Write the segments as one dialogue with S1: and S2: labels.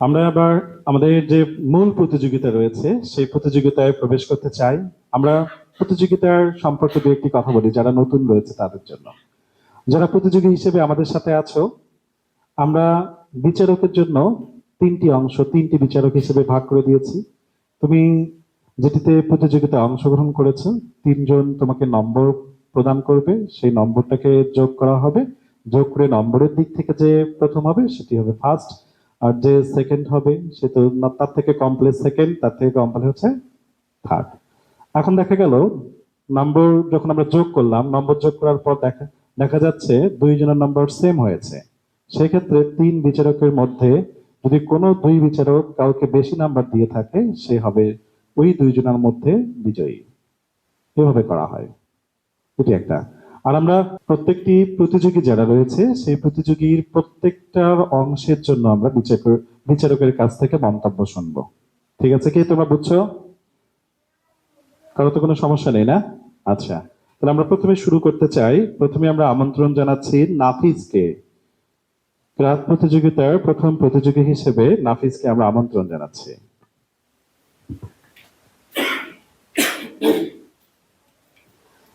S1: আমরা আবার আমাদের যে মূল প্রতিযোগিতা রয়েছে, সেই প্রতিযোগিতায় প্রবেশ করতে চাই। আমরা প্রতিযোগিতার সম্পর্কে দু একটি কথা বলি, যারা নতুন রয়েছে তাদের জন্য। যারা প্রতিযোগী হিসেবে আমাদের সাথে আছো, আমরা বিচারকের জন্য তিনটি অংশ, তিনটি বিচারক হিসেবে ভাগ করে দিয়েছি। তুমি যেটিতে প্রতিযোগিতায় অংশগ্রহণ করেছ, তিনজন তোমাকে নম্বর প্রদান করবে। সেই নম্বরটাকে যোগ করা হবে। যোগ করে নম্বরের দিক থেকে যে প্রথম হবে, সেটি হবে ফার্স্ট আর যে সেকেন্ড হবে, সে তো তার থেকে কমপ্লেক্স সেকেন্ড তার থেকে কমপ্লেক্স হচ্ছে থার্ড এখন দেখা গেল নম্বর যখন আমরা যোগ করলাম নম্বর যোগ করার পর দেখা দেখা যাচ্ছে দুইজনের নম্বর সেম হয়েছে। সেক্ষেত্রে তিন বিচারকের মধ্যে যদি কোনো দুই বিচারক কাউকে বেশি নাম্বার দিয়ে থাকে, সে হবে ওই দুইজনের মধ্যে বিজয়ী। এভাবে করা হয়। এটি একটা। আর আমরা প্রত্যেকটি প্রতিযোগী যারা রয়েছে, সেই প্রতিযোগীর প্রত্যেকটার অংশের জন্য আমরা বিচারক বিচারকের কাছ থেকে মন্তব্য শুনব। ঠিক আছে কি তোমরা বুঝছ? কারও তো কোনো সমস্যা নেই না? আচ্ছা তাহলে আমরা প্রথমে শুরু করতে চাই। প্রথমে আমরা আমন্ত্রণ জানাচ্ছি নাফিজকে ক্রাত প্রতিযোগিতার প্রথম প্রতিযোগী হিসেবে নাফিজকে আমরা আমন্ত্রণ জানাচ্ছি।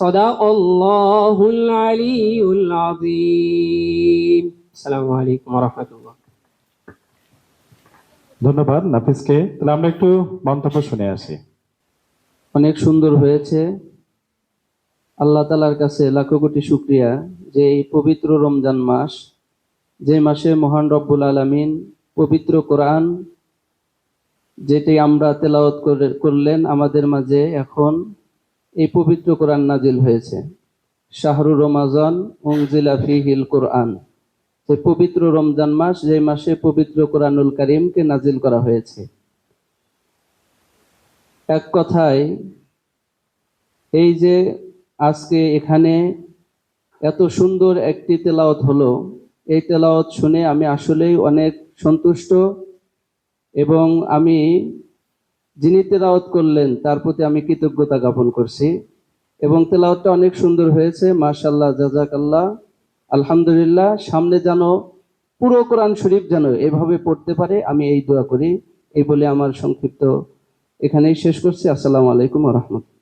S2: صدق الله العلي العظيم السلام عليكم ورحمة الله
S1: ধন্যবাদ নাফিজকে তাহলে আমরা একটু মন্তব্য শুনে আসি
S3: অনেক সুন্দর হয়েছে আল্লাহ তালার কাছে লাখো কোটি শুক্রিয়া যে এই পবিত্র রমজান মাস যে মাসে মহান রব্বুল আলামিন পবিত্র কোরআন যেটি আমরা তেলাওয়াত করে- করলেন আমাদের মাঝে এখন এই পবিত্র কোরআন নাজিল হয়েছে। শাহরুর রমাজান উংজিলা ফিহিল কোরআন। যে পবিত্র রমজান মাস যে মাসে পবিত্র কোরআনুল করিমকে নাজিল করা হয়েছে। এক কথায়, এই যে আজকে এখানে এত সুন্দর একটি তেলাওয়াত হলো, এই তেলাওত শুনে আমি আসলেই অনেক সন্তুষ্ট এবং আমি যিনি তেলাওয়াত করলেন, তার প্রতি আমি কৃতজ্ঞতা জ্ঞাপন করছি। এবং তেলাওয়াতটা অনেক সুন্দর হয়েছে মার্শাল্লাহ জাজাকাল্লাহ আলহামদুলিল্লাহ, সামনে যেন পুরো কোরআন শরীফ যেন এভাবে পড়তে পারে, আমি এই দোয়া করি। এই বলে আমার সংক্ষিপ্ত এখানেই শেষ করছি। আসসালামু আলাইকুম রহমতুল্লাহ।